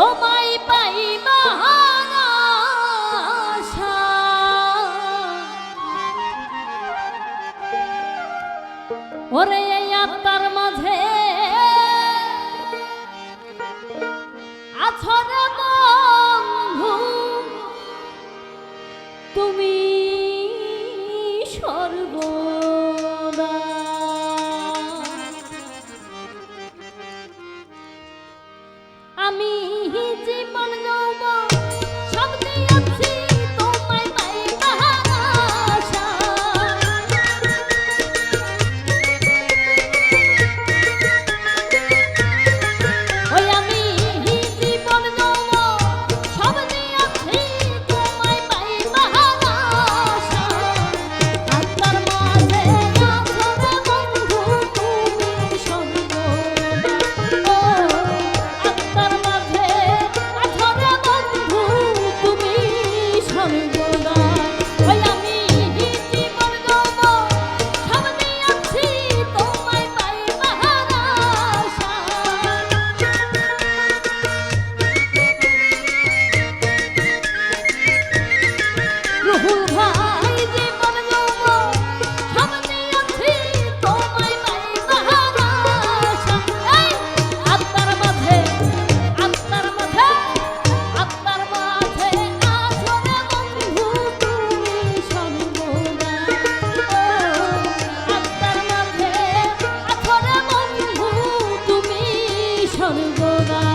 তোমায় পাই ওরে আত্মার মাঝে স্বর্গরা